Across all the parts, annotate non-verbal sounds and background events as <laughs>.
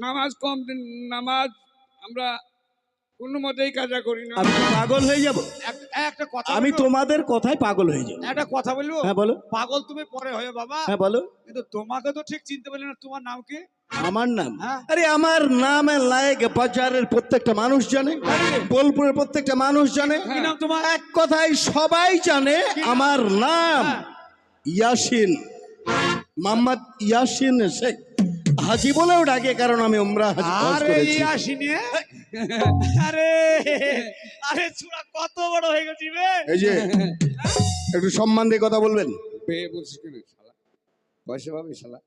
নামাজ কম দিন নামাজ আমরা কোনো মতেই কাজা করি না। আমি পাগল হয়ে যাব। এক- একটা কথা আমি তোমাদের কথায় পাগল হয়ে যাব। একটা কথা বলব? হ্যাঁ বলো। পাগল তুমি পরে হয়ে বাবা। হ্যাঁ বলো। কিন্তু তোমাকে তো ঠিক চিনতে পারলি না তোমার নাম কি? আমার নাম? হ্যাঁ। আরে আমার নামে লায়ক বাজারের প্রত্যেকটা মানুষ জানে বোলপুরের প্রত্যেকটা মানুষ জানে। কি তোমার? এক কথায় সবাই জানে আমার নাম হ্যাঁ। ইয়াসিন মোহাম্মদ ইয়াসিন শেখ। হাজি বলেও ডাকে কারণ আমি উমরা হাজি। আরে করেছি। ইয়াসিনে আরে আরে চূড়া কত বড় হয়ে গেছি রে এই যে একটু সম্মান দিয়ে কথা বলবেন? পেয়ে বলছিস কেন শালা? পয়সা পাবে শালা?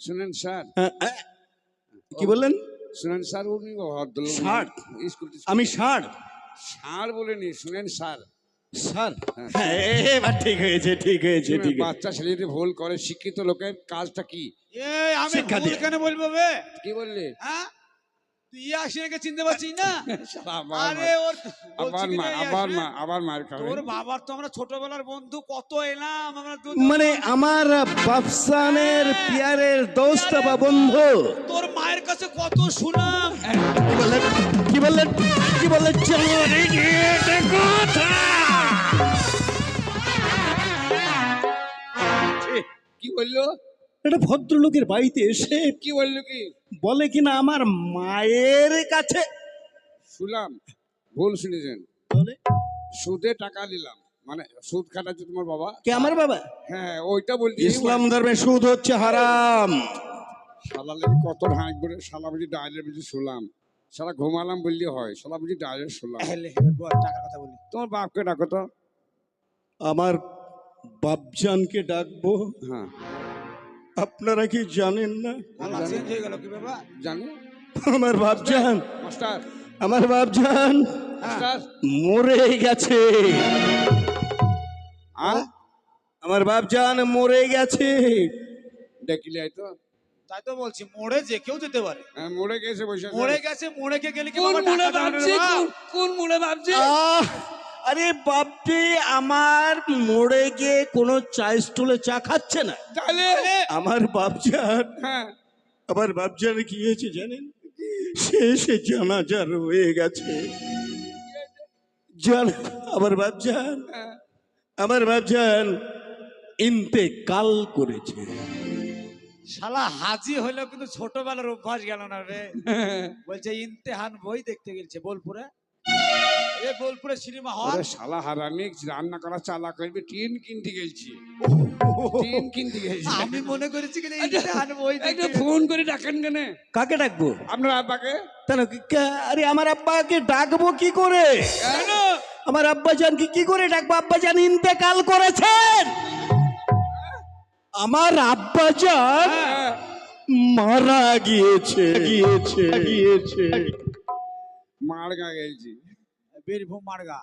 শুনেন স্যার। হ্যাঁ, হ্যাঁ। কি বললেন? শুনেন স্যার উনি ভদ্রলোক। ষাট। স্কুল আমি ষাট। স্যার বলেনি শুনেন স্যার। স্যার হ্যাঁ এবার ঠিক হয়েছে ঠিক হয়েছে ঠিক বাচ্চা ছেলে যদি ভুল করে শিক্ষিত লোকের কাজটা কি আমি ভুল কেন বলব বে কি বললে হ্যাঁ তুই ইয়াসিনকে চিনতে পারছিস না আরে ওর আবার মা আবার মা আবার মার খাবে তোর বাবার তো আমরা ছোটবেলার বন্ধু কত এলাম আমরা মানে আমার বাফসানের পিয়ারের দোস্ত বা বন্ধু তোর মায়ের কাছে কত শুনাম কি বললেন কি বললেন কি বললেন চলো রে গিয়ে বলল? একটা ভদ্রলোকের বাড়িতে এসে কি বলল কি? বলে কিনা আমার মায়ের কাছে। শুনলাম ভুল শুনেছেন। বলে, সুদে টাকা দিলাম মানে সুদ খাটাচ্ছে তোমার বাবা? কে আমার বাবা? হ্যাঁ ওইটা বলতে ইসলাম ধর্মে সুদ হচ্ছে হারাম। শালা লেগে কত হাঁক করে শালা বুঝি ডাইরেক্ট বুঝি শুলাম শালা ঘুমালাম বললে হয় শালা বুঝি হেলে বল টাকার কথা বলি। তোমার বাপকে ডাকো তো। আমার বাপজানকে ডাকবো। হ্যাঁ। আপনারা কি জানেন না? গলা চেঞ্জ গেল কি বাবা? জানো। আমার বাপজান। মাস্টার। আমার বাপজান মরে গেছে। আমার বাপজান মরে গেছে। ডেকিলে তো। তাই তো বলছি মোড়ে যে কেউ যেতে পারে। হ্যাঁ, মরে গেছে বসে। মোড়ে গেছে মোড়ে কে গেলে কি কোন মুড়ে ভাবছি? কোন- কোন মুড়ে ভাবছি? আহ! আরে বাপরে আমার মোড়ে গিয়ে কোনো চা স্টলে চা খাচ্ছে না। তাহলে? আমার বাপজান হ্যাঁ। আমার বাপজান কি হয়েছে জানেন? শেষে জানাজা রয়ে গেছে। জান আমার বাপজান হ্যাঁ। আমার বাপজান ইন্তেকাল করেছে। শালা হাজি হইলেও কিন্তু ছোটবেলার অভ্যাস গেল না রে। <laughs> বলছে ইমতেহান বই দেখতে গেছে বোলপুরে। এ বোলপুরে সিনেমা হল? শালা হারামি রান্না করা চালা করবি টিন কিনতে গেছি টিন কিনতে গেছি আমি মনে করেছি কি ইমতেহান বই একটা ফোন করে ডাকেন কেন। কাকে ডাকবো? আপনার আব্বাকে। কেন কি- কে- আরে আমার আব্বাকে ডাকবো কি করে? কেন? আমার আব্বাজান কি কি করে ডাকবো? আব্বাজান ইন্তেকাল করেছেন। আমার আব্বাজান হ্যাঁ। মারা গিয়েছে। গিয়েছে গিয়েছে। মারগা গেছি বীরভূম মার্গা।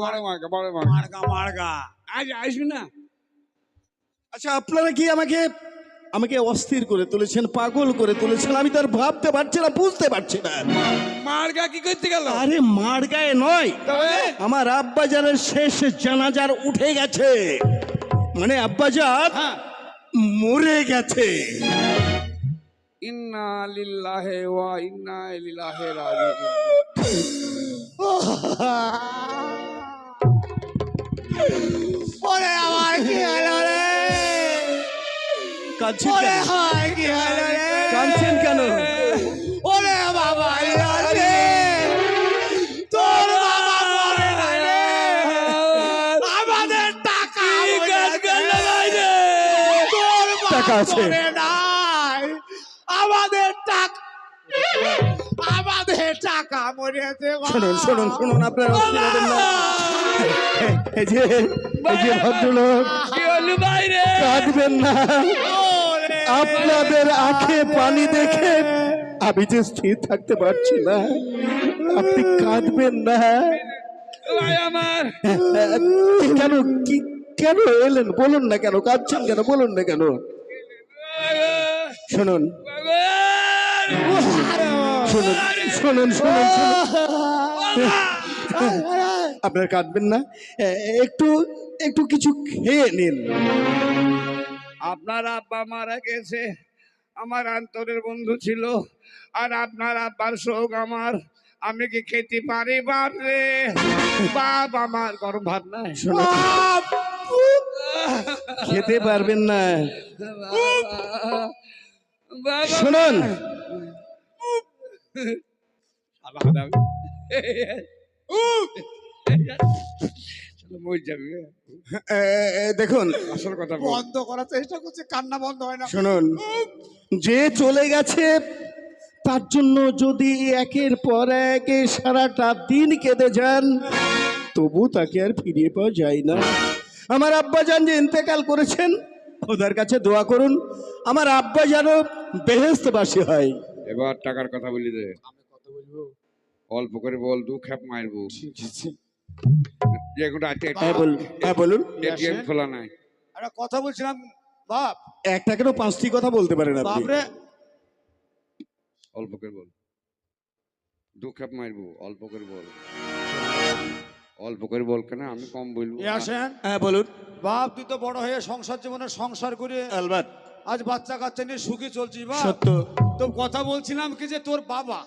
বড় মার্কা বড় মার্কা মার্গা মার্গা। আজ আসবি না? আচ্ছা আপনারা কি আমাকে আমাকে অস্থির করে তুলেছেন পাগল করে তুলেছেন? আমি তো আর ভাবতে পারছি না বুঝতে পারছি না। মার্গা কি করতে গেল? আরে মার্গায় নয়। তবে? আমার আব্বাজানের শেষ জানাজার উঠে গেছে। মানে আব্বাজান হ্যাঁ। মরে গেছে। ইন্না লিল্লাহি ওয়া ইন্না ইলাইহি রাজিউন। ওরে আমার কি হলো রে? কাঁদছেন ওরে হায় কি হলো রে? কাঁদছেন কেন? ওরে বাবা রে তোর বাবা মরে নাই রে। আমাদের টাকা মরে গেছে। তোর টাকা আছে। মরে মরেছে শুনুন শুনুন শুনুন আপনারা এই যে এই যে ভদ্রলোক কাঁদবেন না। আপনাদের আঁখে পানি দেখে আমি যে স্থির থাকতে পারছি না আপনি কাঁদবেন না। আমার। কেন কি কেন এলেন? বলুন না কেন কাঁদছেন কেন? বলুন না কেন? শুনুন। শুনুন শুনুন শুনুন আপনার কাঁদবেন না। একটু একটু কিছু খেয়ে নিন। আপনার আব্বা মারা গেছে আমার আন্তরের বন্ধু ছিল আর আপনার আব্বার শোক আমার। আমি কি খেতে পারি বাপ রে? বাপ আমার গরম ভাত নাই খেতে পারবেন না। শুনুন। <laughs> হারামি। <laughs> এ, দেখুন আসল কথা বন্ধ করার চেষ্টা করছে কান্না বন্ধ হয় না। শুনুন যে চলে গেছে তার জন্য যদি একের পর এক সারাটা দিন কেঁদে যান তবু তাকে আর ফিরিয়ে পাওয়া যায় না। আমার আব্বা যান যে ইন্তেকাল করেছেন খোদার কাছে দোয়া করুন আমার আব্বা যেন বেহেস্তবাসী হয়। এবার টাকার কথা বলি রে। আমি কত বলব? অল্প করে বল দু খেপ মারবো। ঠিক আছে যে কোনো হ্যাঁ বলুন। হ্যাঁ এটিএম খোলা নাই। একটা কথা বলছিলাম বাপ। একটা কেন পাঁচটি কথা বলতে পারেন আপনি? অল্প করে বল। দু খেপ মারবো অল্প করে বল। অল্প করে বল কেন? আমি কম বলব। এ আসেন। হ্যাঁ বলুন। বাপ তুই তো বড় হয়ে সংসার জীবনে সংসার করে আলবাত। আজ বাচ্চা কাচ্চা নিয়ে সুখী চলছিস বাপ সত্য। তো কথা বলছিলাম কি যে তোর বাবা?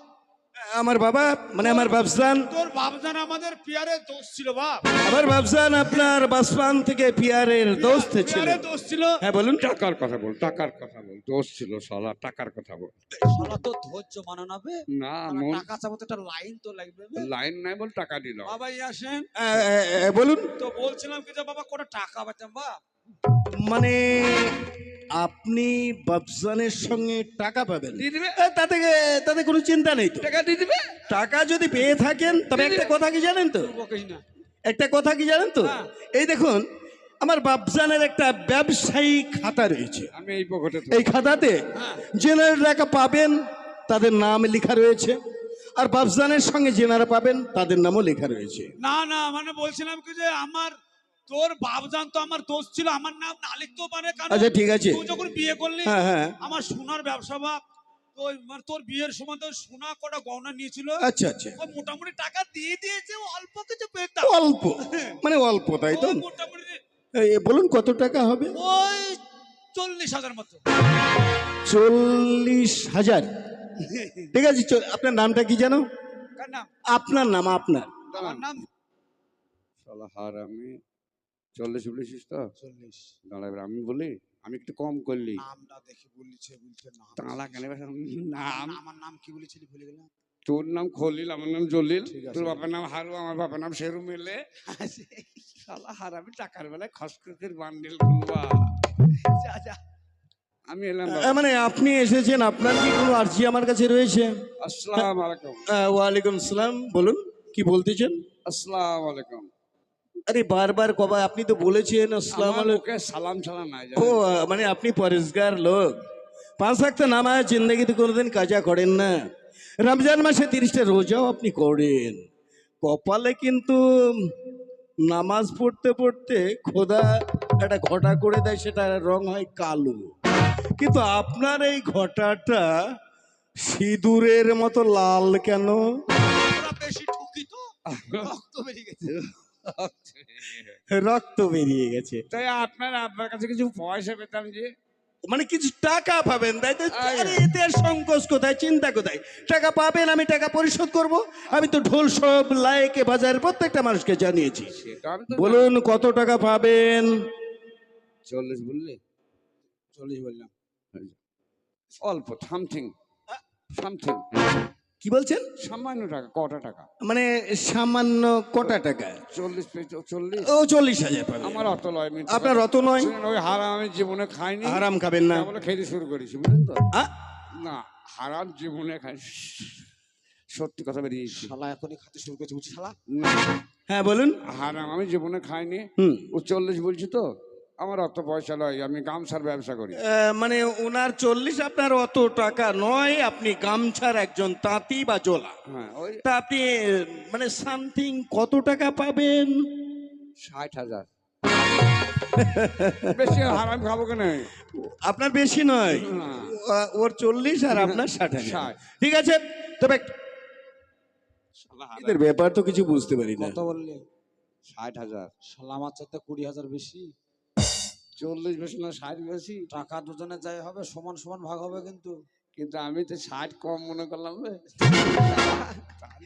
আমার বাবা মানে আমার বাবসান তোর বাপজান আমাদের পিয়ারে দোষ ছিল বাপ আমার বাবসান আপনার বাসপান থেকে পিয়ারের দোস্ত ছিল। দোষ ছিল? হ্যাঁ বলুন। টাকার কথা বল টাকার কথা বল। দোষ ছিল সালা টাকার কথা বল। শালা তো ধৈর্য মানানাবে না টাকা চাবো তো একটা লাইন তো লাগবে লাইন নাই বল টাকা দিল। বাবা আসেন। বলুন। তো বলছিলাম কি যে বাবা কটা টাকা পাচ্ছেন বাপ মানে আপনি বাবসানের সঙ্গে টাকা পাবেন। তাতে তাতে কোনো চিন্তা নেই তো। টাকা দিয়ে দিবে? টাকা যদি পেয়ে থাকেন তবে একটা কথা কি জানেন তো? একটা কথা কি জানেন তো। এই দেখুন আমার বাবজানের একটা ব্যবসায়ী খাতা রয়েছে। আমি এই পকেটে এই খাতাতে হ্যাঁ। জেনারেল টাকা পাবেন তাদের নাম লেখা রয়েছে। আর বাবজানের সঙ্গে জেনারা পাবেন তাদের নামও লেখা রয়েছে। না না মানে বলছিলাম কি যে আমার তোর বাপজান তো আমার দোষ ছিল আমার নাম না লিখতেও পারে কারণ আচ্ছা ঠিক আছে। তুই যখন বিয়ে করলি হ্যাঁ হ্যাঁ। আমার সোনার ব্যবসা বাপ তো ওই মানে তোর বিয়ের সময় তো সোনা কটা গহনা নিয়েছিল। আচ্ছা আচ্ছা। ও মোটামুটি টাকা দিয়ে দিয়েছে অল্প কিছু পেতাম অল্প? মানে অল্প তাই তো? মোটামুটি এই, বলুন কত টাকা হবে? ওই চল্লিশ হাজার মতো। চল্লিশ হাজার? ঠিক আছে আপনার নামটা কি জানো আপনার নাম আপনার। আমার নাম শালা হার আমি। চল্লিশ বলেছিস তো? চল্লিশ। দাঁড়াবে আমি বলি আমি একটু কম করলি। নামটা দেখে বলছে তালা কেন নাম? আমার নাম কি বলেছিলি ভুলে গেলাম? তোর নাম খলিল আমার নাম জলিল। তোর বাবার নাম হারু আমার বাবার নাম শেরু মিলে। শালা হার আমি টাকার বেলায় খসখসের বান্ডিল খুলবা যা যা। আমি এলাম মানে আপনি এসেছেন আপনার কি কোনো আর্জি আমার কাছে রয়েছে? আসসালাম আলাইকুম। আহ, ওয়ালাইকুম সালাম বলুন কি বলতেছেন আসসালাম আলাইকুম। আরে বারবার কবা আপনি তো বলেছেন আসসালাম আলাইকুম। সালাম নাই ও মানে আপনি পরিষ্কার লোক। পাঁচ একটা নামায় জিন্দগিতে কোনোদিন কাজা করেন না। রমজান মাসে তিরিশটা রোজাও আপনি করেন। কপালে কিন্তু নামাজ পড়তে পড়তে খোদা একটা ঘটা করে দেয় সেটা রং হয় কালো। কিন্তু আপনার এই ঘটাটা সিঁদুরের মতো লাল কেন? বেশি ঠুকি তো রক্ত বেরিয়ে গেছে। রক্ত বেরিয়ে গেছে। তাই আপনার আব্বার কাছে কিছু পয়সা পেতাম যে? মানে কিছু টাকা পাবেন তাই তো? আরে। এতে আর সংকোচ কোথায় চিন্তা কোথায়? টাকা পাবেন আমি টাকা পরিশোধ করব। আমি তো ঢোল সব লাইকে বাজারের প্রত্যেকটা মানুষকে জানিয়েছি। বলুন কত টাকা পাবেন? চল্লিশ বললে? চল্লিশ বললাম। অল্প সামথিং সামথিং কি বলছেন? সামান্য টাকা কটা টাকা? মানে সামান্য কটা টাকা? চল্লিশ পে- চল্লিশ। ও চল্লিশ হাজার পাবেন আমার অত লয় মিনিট। আপনার অত নয়? ওই হারাম আমি জীবনে খাইনি। আরাম খাবেন না। বলে খেতে শুরু করেছি বুঝলেন তো? না হারাম জীবনে খাই সত্যি কথা বেরিয়েছি শালা এখনই খাতে শুরু করেছি শালা? হ্যাঁ বলুন। হারাম আমি জীবনে খাইনি। হুম। ও চল্লিশ বলছি তো? আমার অত পয়সা নয় আমি গামছার ব্যবসা করি। মানে ওনার চল্লিশ আপনার অত টাকা নয় আপনি গামছার একজন তাঁতি বা জোলা। হ্যাঁ তা আপনি মানে সামথিং কত টাকা পাবেন? ষাট হাজার। বেশি হারাম খাব কেন? আপনার বেশি নয়। ওর চল্লিশ আর আপনার ষাট হাজার। ঠিক আছে তবে। এদের ব্যাপার তো কিছু বুঝতে পারি না। কত বললি? ষাট হাজার। শালা আমার চাইতে কুড়ি হাজার বেশি? চল্লিশ বেশি না ষাট বেশি টাকা দুজনে যাই হবে সমান সমান ভাগ হবে কিন্তু। কিন্তু আমি তো ষাট কম মনে করলাম রে। <laughs>